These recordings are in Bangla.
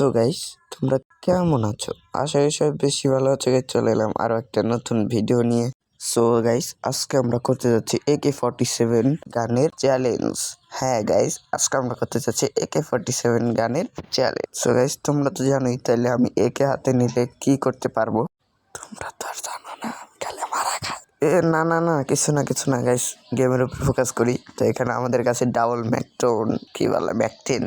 সো গাইস তোমরা কেমন আছো? আশা করি সবাই বেশি ভালো আছো guys, চলে এলাম আরও একটা নতুন ভিডিও নিয়ে। সো গাইস আজকে আমরা করতে যাচ্ছি একে ফর্টি সেভেন গানের চ্যালেঞ্জ হ্যাঁ গাইস আজকে আমরা করতে যাচ্ছি একে ফর্টি সেভেন গানের চ্যালেঞ্জ সো গাইস তোমরা তো জানোই তাহলে আমি একে হাতে নিলে কি করতে পারব? তোমরা তো আর জানো না খেলে মারা খা এ না না না কিছু না কিছু না গাইস গেমের উপর ফোকাস করি। তো এখানে আমাদের কাছে ডাবল ম্যাকটোন কি বলে MAC ten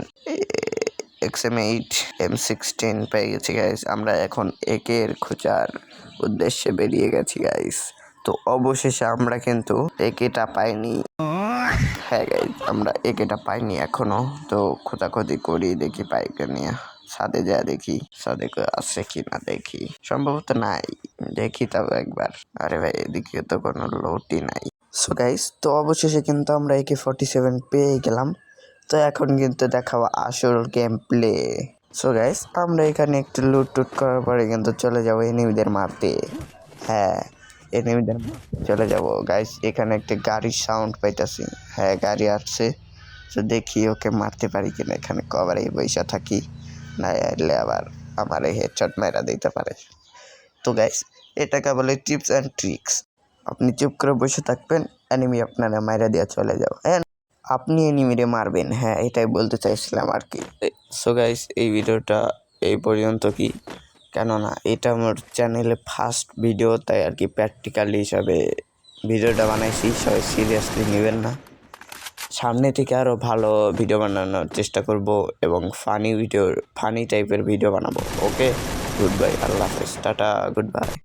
XM eight M sixteen পেয়ে গেছি গাইস আমরা এখন একের খোঁজার উদ্দেশ্যে বেরিয়ে গেছি গাইস তো অবশেষে আমরা কিন্তু একেটা পাইনি। হ্যাঁ গাইস আমরা একেটা পাইনি এখনও। তো খোঁজাখুঁজি করি, দেখি পাইকে নিয়ে। ছাদে যা দেখি, সাদে আছে কি না দেখি। সম্ভবত নাই, দেখি তবে একবার। আরে ভাই, এদিকে তো কোনো লোটই নাই। সো গাইস তো অবশেষে কিন্তু আমরা একে ফর্টি সেভেন পেয়ে গেলাম। তো এখন কিন্তু দেখাবো আসল গেম প্লে সো গাইস আমরা এখানে একটু লুট টুট করার পরে কিন্তু চলে যাব এনিমিদের মারতে। হ্যাঁ এনিমিদের চলে যাব। গাইস এখানে একটা গাড়ির সাউন্ড পাইতেছি। হ্যাঁ গাড়ি আসছে। তো দেখি ওকে মারতে পারি কিনা এখানে কভারে বৈশা থাকি। না, এলে আবার আমার এই হেডশট মেরা দিতে পারে। তো গাইস এটাকে বলে টিপস অ্যান্ড ট্রিক্স আপনি চুপ করে বসে থাকবেন অ্যানিমি আপনারা মাইরা দিয়ে চলে যাও হ্যাঁ আপনি এনিমিরে মারবেন। হ্যাঁ এটাই বলতে চাইছিলাম আর কি। সো গাইস এই ভিডিওটা এই পর্যন্ত কি? কেননা এটা আমার চ্যানেলে ফার্স্ট ভিডিও তাই আর কি প্র্যাকটিক্যালি হিসাবে ভিডিওটা বানাইছি। সবাই সিরিয়াসলি নেবেন না। সামনে থেকে আরও ভালো ভিডিও বানানোর চেষ্টা করব এবং ফানি ভিডিও ফানি টাইপের ভিডিও বানাবো। ওকে গুড বাই আল্লাহ হাফেজ, টাটা গুড বাই